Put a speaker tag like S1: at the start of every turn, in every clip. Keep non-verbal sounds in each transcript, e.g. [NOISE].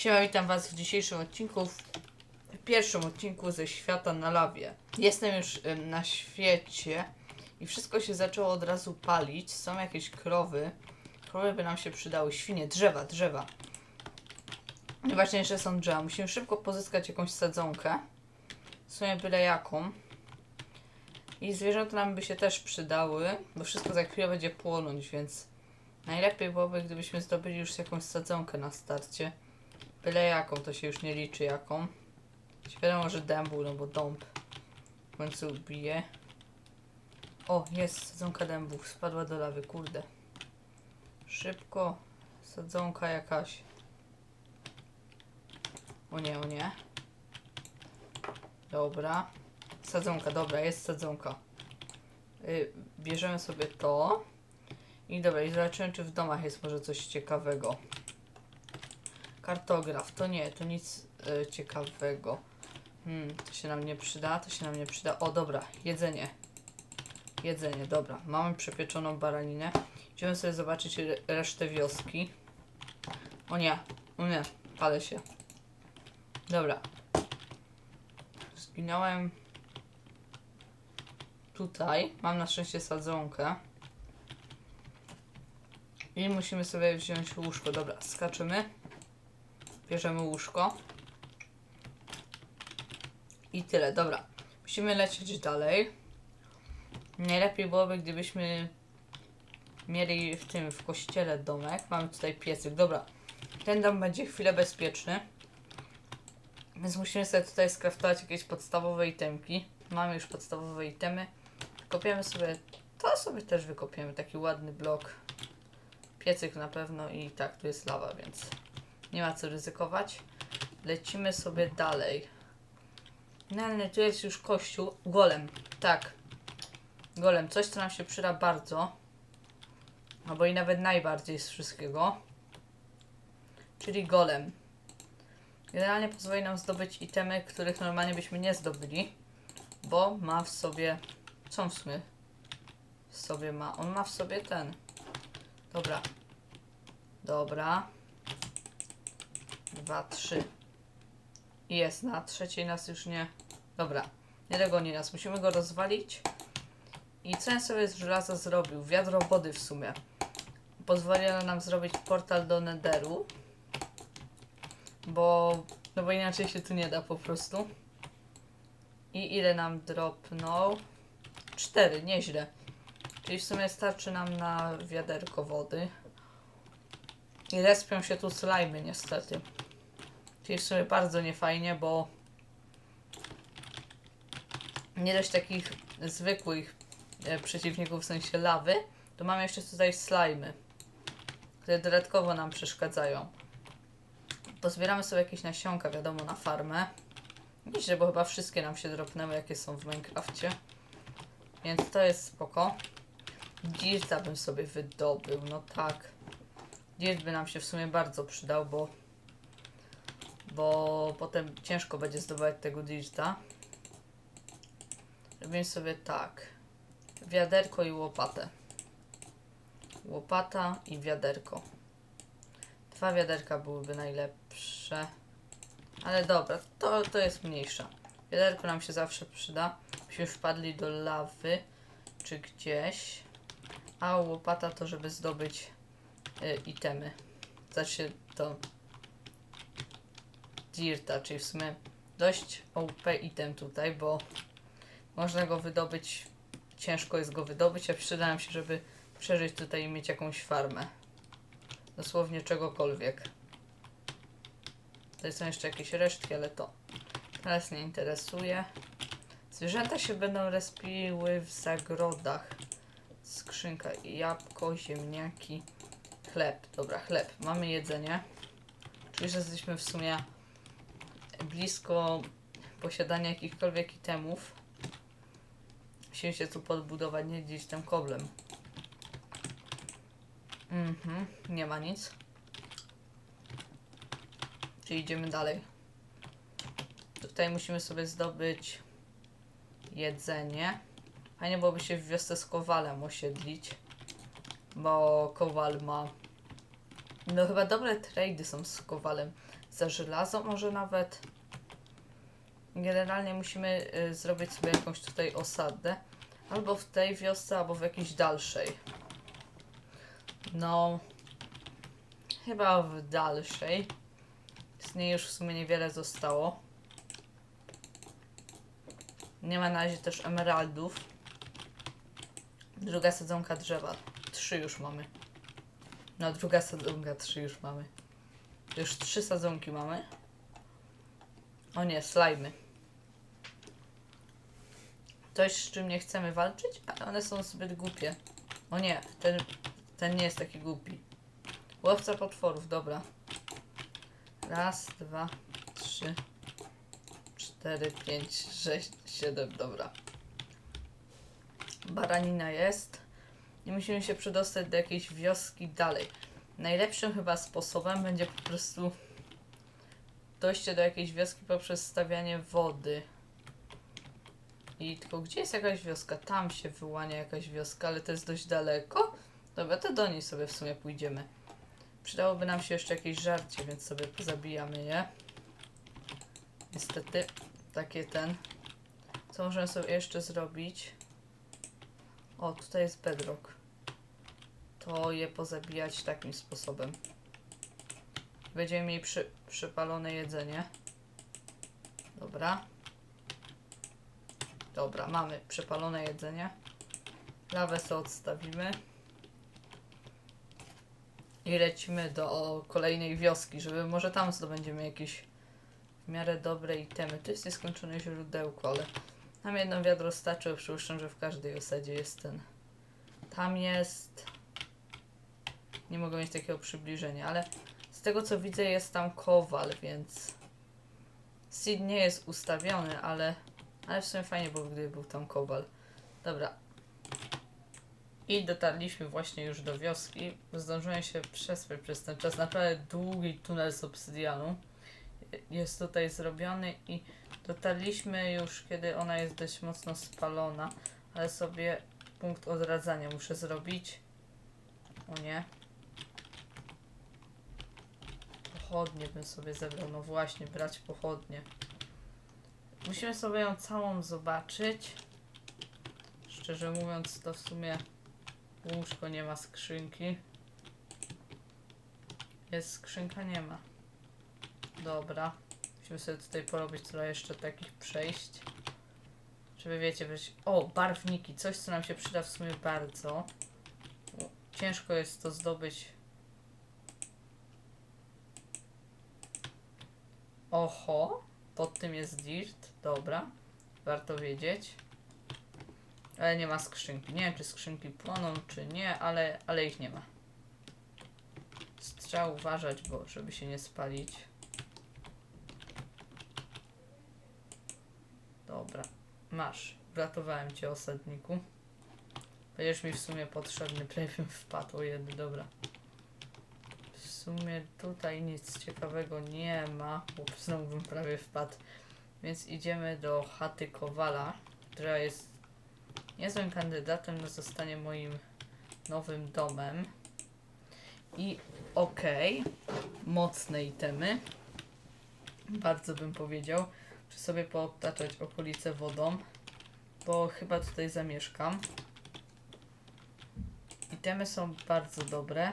S1: Siema, witam Was w dzisiejszym odcinku, w pierwszym odcinku ze świata na lawie. Jestem już na świecie i wszystko się zaczęło od razu palić. Są jakieś krowy. Krowy by nam się przydały. Świnie, drzewa, drzewa. Najważniejsze są drzewa. Musimy szybko pozyskać jakąś sadzonkę. W sumie byle jaką. I zwierzęta nam by się też przydały, bo wszystko za chwilę będzie płonąć, więc najlepiej byłoby, gdybyśmy zdobyli już jakąś sadzonkę na starcie. Byle jaką, to się już nie liczy jaką. Wiadomo, że dębu, no bo dąb w końcu bije. O, jest sadzonka dębów, spadła do lawy, kurde. Szybko, sadzonka jakaś. O nie, o nie. Dobra. Sadzonka, dobra, jest sadzonka. Y, bierzemy sobie to. I dobra, i zobaczymy, czy w domach jest może coś ciekawego. Kartograf, to nie, to nic y, ciekawego. Hmm, to się nam nie przyda, to się nam nie przyda. O, dobra, jedzenie. Jedzenie, dobra. Mamy przepieczoną baraninę. Idziemy sobie zobaczyć re resztę wioski. O nie, o nie, palę się. Dobra. Zginąłem tutaj. Mam na szczęście sadzonkę. I musimy sobie wziąć łóżko. Dobra, skaczymy. Bierzemy łóżko. I tyle, dobra. Musimy lecieć dalej. Najlepiej byłoby, gdybyśmy mieli w tym, w kościele domek. Mamy tutaj piecyk. Dobra, ten dom będzie chwilę bezpieczny. Więc musimy sobie tutaj skraftować jakieś podstawowe itemki. Mamy już podstawowe itemy. Kopiemy sobie, to sobie też wykopiemy, taki ładny blok. Piecyk na pewno i tak, tu jest lawa, więc nie ma co ryzykować. Lecimy sobie dalej. No ale tu jest już kościół. Golem, tak. Golem, coś co nam się przyda bardzo. Albo i nawet najbardziej z wszystkiego. Czyli golem. Generalnie pozwoli nam zdobyć itemy, których normalnie byśmy nie zdobyli. Bo ma w sobie... Co w sumie w sobie ma? On ma w sobie ten. Dobra. Dobra. Dwa, trzy. Jest, na trzeciej nas już nie... Dobra, nie dogoni nas. Musimy go rozwalić. I co ja sobie z żelaza zrobił? Wiadro wody w sumie. Pozwoliło nam zrobić portal do Netheru. Bo... No bo inaczej się tu nie da po prostu. I ile nam dropnął? Cztery, nieźle. Czyli w sumie starczy nam na wiaderko wody. I respią się tu slajmy niestety. Czyli w sumie bardzo niefajnie, bo nie dość takich zwykłych e, przeciwników w sensie lawy, to mamy jeszcze tutaj slajmy, które dodatkowo nam przeszkadzają. Pozbieramy sobie jakieś nasionka, wiadomo, na farmę. Myślę, bo chyba wszystkie nam się dropnęły, jakie są w Minecrafcie. Więc to jest spoko. Dirta bym sobie wydobył, no tak. Dirt by nam się w sumie bardzo przydał, bo bo potem ciężko będzie zdobywać tego dirta. Robimy sobie tak. Wiaderko i łopatę. Łopata i wiaderko. Dwa wiaderka byłyby najlepsze. Ale dobra, to, to jest mniejsza. Wiaderko nam się zawsze przyda. Byśmy wpadli do lawy czy gdzieś. A łopata to, żeby zdobyć y, itemy. Znaczy to Dirta, czyli w sumie dość OP item tutaj, bo można go wydobyć, ciężko jest go wydobyć, a przyda nam się, żeby przeżyć tutaj i mieć jakąś farmę. Dosłownie czegokolwiek. Tutaj są jeszcze jakieś resztki, ale to teraz nie interesuje. Zwierzęta się będą respiły w zagrodach. Skrzynka, jabłko, ziemniaki, chleb. Dobra, chleb. Mamy jedzenie. Czyli, że jesteśmy w sumie blisko posiadania jakichkolwiek itemów. Musimy się tu podbudować, nie gdzieś tam koblem. Mhm, nie ma nic. Czyli idziemy dalej. Tutaj musimy sobie zdobyć jedzenie. Fajnie byłoby się w wiosce z Kowalem osiedlić. Bo Kowal ma... No chyba dobre trady są z Kowalem. za żelazo może nawet. Generalnie musimy y, zrobić sobie jakąś tutaj osadę. Albo w tej wiosce, albo w jakiejś dalszej. No, chyba w dalszej. Z niej już w sumie niewiele zostało. Nie ma na razie też emeraldów. Druga sadzonka drzewa. Trzy już mamy. No, druga sadzonka, trzy już mamy. Już trzy sadzonki mamy. O nie, slajmy. Coś, z czym nie chcemy walczyć, ale one są zbyt głupie. O nie, ten, ten nie jest taki głupi. Łowca potworów, dobra. Raz, dwa, trzy, cztery, pięć, sześć, siedem, dobra. Baranina jest. I musimy się przedostać do jakiejś wioski dalej. Najlepszym chyba sposobem będzie po prostu dojście do jakiejś wioski poprzez stawianie wody. I tylko gdzie jest jakaś wioska? Tam się wyłania jakaś wioska, ale to jest dość daleko. Dobra, to do niej sobie w sumie pójdziemy. Przydałoby nam się jeszcze jakieś żarcie, więc sobie pozabijamy je. Niestety, takie ten. Co możemy sobie jeszcze zrobić? O, tutaj jest bedrock. To je pozabijać takim sposobem. Będziemy mieli przy, przypalone jedzenie. Dobra. Dobra, mamy przypalone jedzenie. Lawę sobie odstawimy. I lecimy do kolejnej wioski, żeby może tam zdobędziemy jakieś w miarę dobre itemy. To jest nieskończone źródełko, ale nam jedno wiadro starczy, przypuszczam, że w każdej osadzie jest ten. Tam jest... Nie mogę mieć takiego przybliżenia, ale z tego co widzę jest tam kowal, więc... Seed nie jest ustawiony, ale... Ale w sumie fajnie było, gdyby był tam kowal. Dobra. I dotarliśmy właśnie już do wioski. Zdążyłem się przespać przez ten czas. Naprawdę długi tunel z obsydianu jest tutaj zrobiony i dotarliśmy już, kiedy ona jest dość mocno spalona, ale sobie punkt odradzania muszę zrobić. O nie. Pochodnie bym sobie zebrał. No właśnie, brać pochodnie. Musimy sobie ją całą zobaczyć. Szczerze mówiąc, to w sumie łóżko nie ma skrzynki. Jest skrzynka? Nie ma. Dobra. Musimy sobie tutaj porobić trochę jeszcze takich przejść. Żeby wiecie, być. O, barwniki. Coś, co nam się przyda w sumie bardzo. Ciężko jest to zdobyć. Oho. Pod tym jest dirt. Dobra. Warto wiedzieć. Ale nie ma skrzynki. Nie wiem, czy skrzynki płoną, czy nie, ale, ale ich nie ma. Trzeba uważać, bo żeby się nie spalić. Dobra, masz. Uratowałem cię, osadniku. Będziesz mi w sumie potrzebny, [LAUGHS] prawie wpadł jeden, dobra. Sumie tutaj nic ciekawego nie ma, bo znowu bym prawie wpadł. Więc idziemy do chaty Kowala, która jest niezłym kandydatem na zostanie moim nowym domem. I okej, mocne itemy. Bardzo bym powiedział. Czy sobie poobtaczać okolice wodą, bo chyba tutaj zamieszkam. Itemy są bardzo dobre.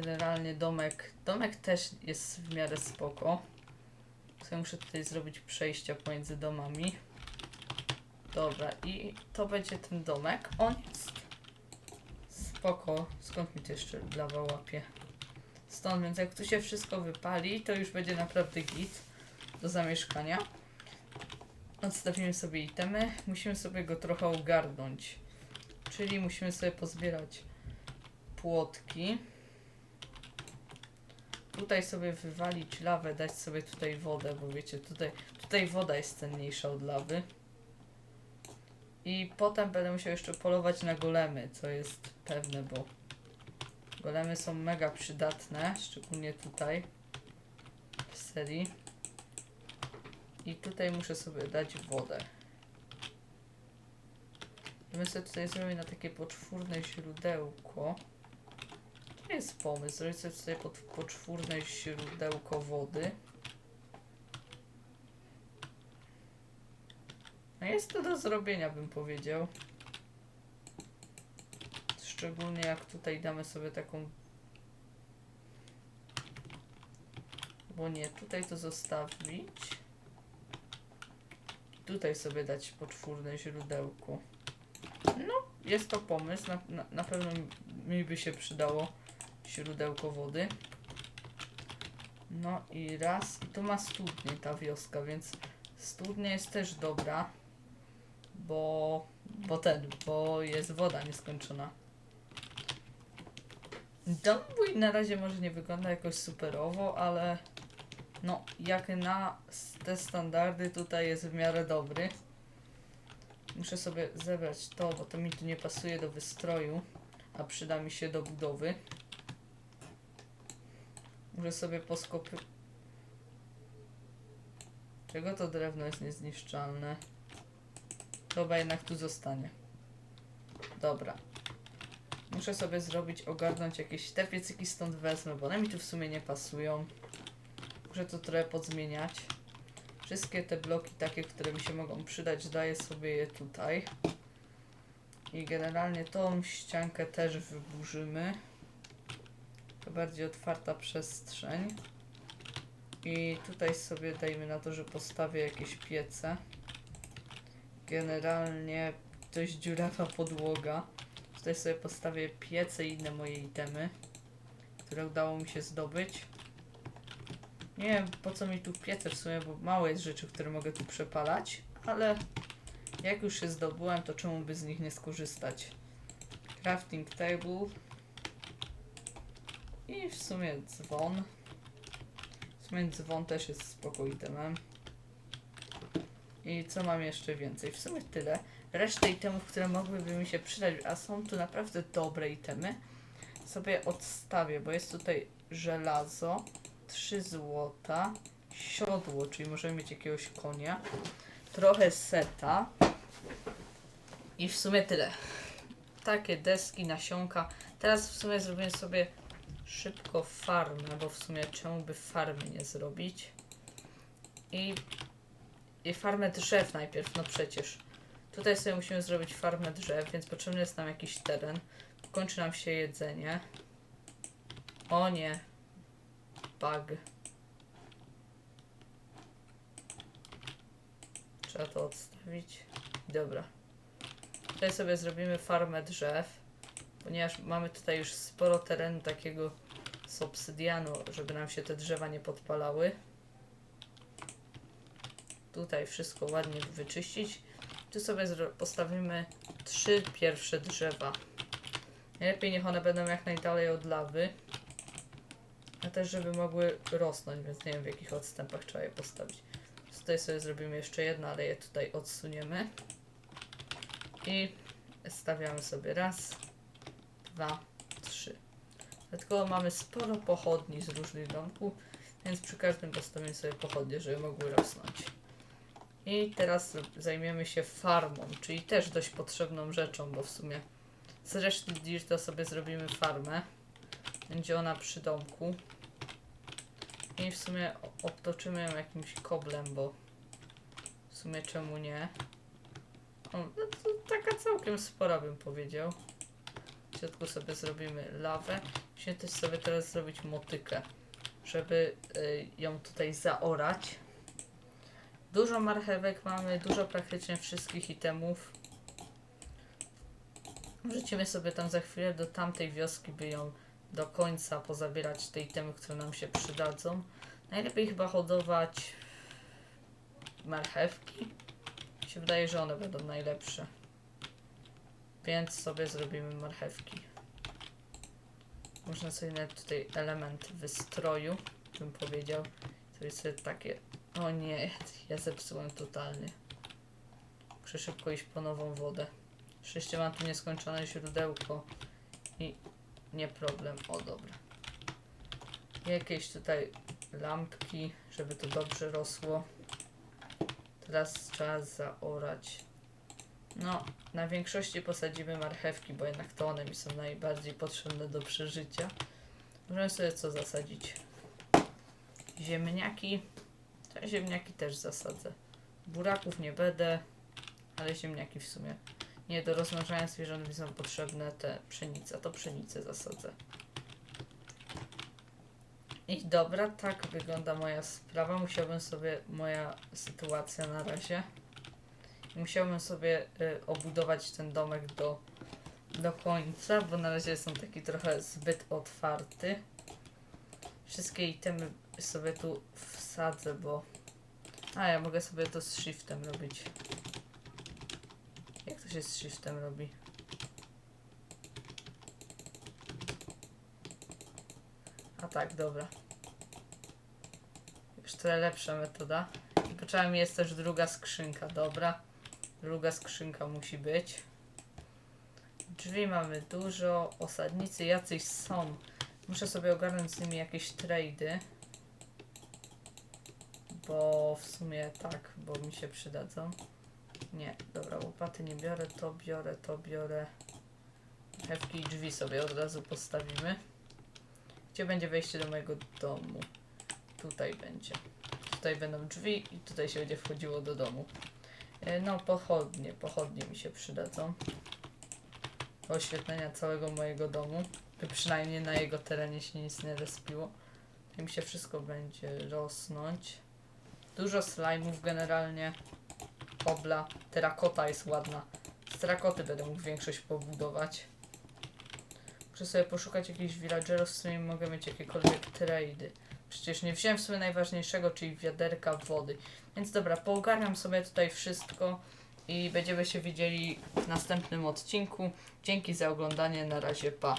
S1: Generalnie domek, domek też jest w miarę spoko. Muszę tutaj zrobić przejścia pomiędzy domami. Dobra, i to będzie ten domek. On jest spoko. Skąd mi to jeszcze lawa łapie? Stąd, więc jak tu się wszystko wypali, to już będzie naprawdę git do zamieszkania. Odstawimy sobie itemy. Musimy sobie go trochę ogarnąć. Czyli musimy sobie pozbierać płotki. Tutaj sobie wywalić lawę, dać sobie tutaj wodę, bo wiecie, tutaj, tutaj woda jest cenniejsza od lawy. I potem będę musiał jeszcze polować na golemy, co jest pewne, bo golemy są mega przydatne, szczególnie tutaj w serii. I tutaj muszę sobie dać wodę. My sobie tutaj zrobimy na takie poczwórne źródełko. Jest pomysł. Zrobić sobie tutaj pod, poczwórne źródełko wody. No jest to do zrobienia, bym powiedział. Szczególnie jak tutaj damy sobie taką. Bo nie, tutaj to zostawić. Tutaj sobie dać poczwórne źródełko. No, jest to pomysł. Na, na, na pewno mi by się przydało źródełko wody. No i raz. I tu ma studnię ta wioska, więc studnia jest też dobra. Bo, bo ten, bo jest woda nieskończona. Mój na razie może nie wygląda jakoś superowo, ale no jak na te standardy tutaj jest w miarę dobry. Muszę sobie zebrać to, bo to mi tu nie pasuje do wystroju, a przyda mi się do budowy. Muszę sobie poskopy... Czego to drewno jest niezniszczalne? Chyba jednak tu zostanie. Dobra. Muszę sobie zrobić, ogarnąć jakieś... Te piecyki stąd wezmę, bo one mi tu w sumie nie pasują. Muszę to trochę podzmieniać. Wszystkie te bloki takie, które mi się mogą przydać, daję sobie je tutaj. I generalnie tą ściankę też wyburzymy. To bardziej otwarta przestrzeń. I tutaj sobie dajmy na to, że postawię jakieś piece. Generalnie dość dziurawa podłoga. Tutaj sobie postawię piece i inne moje itemy, które udało mi się zdobyć. Nie wiem po co mi tu piece w sumie, bo mało jest rzeczy, które mogę tu przepalać, ale jak już się zdobyłem, to czemu by z nich nie skorzystać? Crafting table i w sumie dzwon. W sumie dzwon też jest spoko itemem. I co mam jeszcze więcej? W sumie tyle. Resztę itemów, które mogłyby mi się przydać, a są tu naprawdę dobre itemy, sobie odstawię, bo jest tutaj żelazo, 3 złota, siodło, czyli możemy mieć jakiegoś konia, trochę seta i w sumie tyle. Takie deski, nasionka. Teraz w sumie zrobię sobie szybko farmę, bo w sumie czemu by farmy nie zrobić? I, I farmę drzew najpierw, no przecież. Tutaj sobie musimy zrobić farmę drzew, więc potrzebny jest nam jakiś teren. Kończy nam się jedzenie. O nie. Bug. Trzeba to odstawić. Dobra. Tutaj sobie zrobimy farmę drzew, ponieważ mamy tutaj już sporo terenu takiego z obsydianu, żeby nam się te drzewa nie podpalały. Tutaj wszystko ładnie wyczyścić. Tu sobie postawimy trzy pierwsze drzewa. Najlepiej niech one będą jak najdalej od lawy. A też, żeby mogły rosnąć, więc nie wiem w jakich odstępach trzeba je postawić. Tutaj sobie zrobimy jeszcze jedno, ale je tutaj odsuniemy. I stawiamy sobie raz, dwa, trzy. Dlatego mamy sporo pochodni z różnych domków, więc przy każdym postawimy sobie pochodnie, żeby mogły rosnąć. I teraz zajmiemy się farmą, czyli też dość potrzebną rzeczą, bo w sumie z reszty dirta sobie zrobimy farmę. Będzie ona przy domku. I w sumie obtoczymy ją jakimś koblem, bo w sumie czemu nie? O, no to taka całkiem spora bym powiedział. Środku sobie zrobimy lawę. Musimy też sobie teraz zrobić motykę, żeby y, ją tutaj zaorać. Dużo marchewek mamy, dużo praktycznie wszystkich itemów. Wrzucimy sobie tam za chwilę do tamtej wioski, by ją do końca pozabierać te itemy, które nam się przydadzą. Najlepiej chyba hodować marchewki. Mi się wydaje, że one będą najlepsze. Więc sobie zrobimy marchewki. Można sobie nawet tutaj element wystroju, bym powiedział. To jest sobie takie... O nie, ja zepsułem totalnie. Muszę szybko iść po nową wodę. Szczęście mam tu nieskończone źródełko i nie problem. O dobra. Jakieś tutaj lampki, żeby to dobrze rosło. Teraz trzeba zaorać. No, na większości posadzimy marchewki, bo jednak to one mi są najbardziej potrzebne do przeżycia. Możemy sobie co zasadzić? Ziemniaki. Te ziemniaki też zasadzę. Buraków nie będę, ale ziemniaki w sumie. Nie, do rozmnażania zwierząt mi są potrzebne te pszenice. To pszenicę zasadzę. I dobra, tak wygląda moja sprawa. Musiałbym sobie, moja sytuacja na razie. Musiałbym sobie y, obudować ten domek do, do końca, bo na razie jest on taki trochę zbyt otwarty. Wszystkie itemy sobie tu wsadzę, bo... A, ja mogę sobie to z shiftem robić. Jak to się z shiftem robi? A tak, dobra. Już tyle lepsza metoda. I potrzebna mi jest też druga skrzynka, dobra. Druga skrzynka musi być. Drzwi mamy dużo, osadnicy jacyś są. Muszę sobie ogarnąć z nimi jakieś trady. Bo w sumie tak, bo mi się przydadzą. Nie, dobra, łopaty nie biorę, to biorę, to biorę. Hewki i drzwi sobie od razu postawimy. Gdzie będzie wejście do mojego domu? Tutaj będzie. Tutaj będą drzwi i tutaj się będzie wchodziło do domu. E, No, pochodnie, pochodnie mi się przydadzą. Do oświetlenia całego mojego domu. By przynajmniej na jego terenie się nic nie respiło. I mi się wszystko będzie rosnąć. Dużo slajmów generalnie. Obla. Terakota jest ładna. Z terakoty będę mógł większość pobudować. Muszę sobie poszukać jakichś villagerów, z którymi mogę mieć jakiekolwiek trady. Przecież nie wziąłem sobie najważniejszego, czyli wiaderka wody. Więc dobra, poogarniam sobie tutaj wszystko i będziemy się widzieli w następnym odcinku. Dzięki za oglądanie, na razie, pa.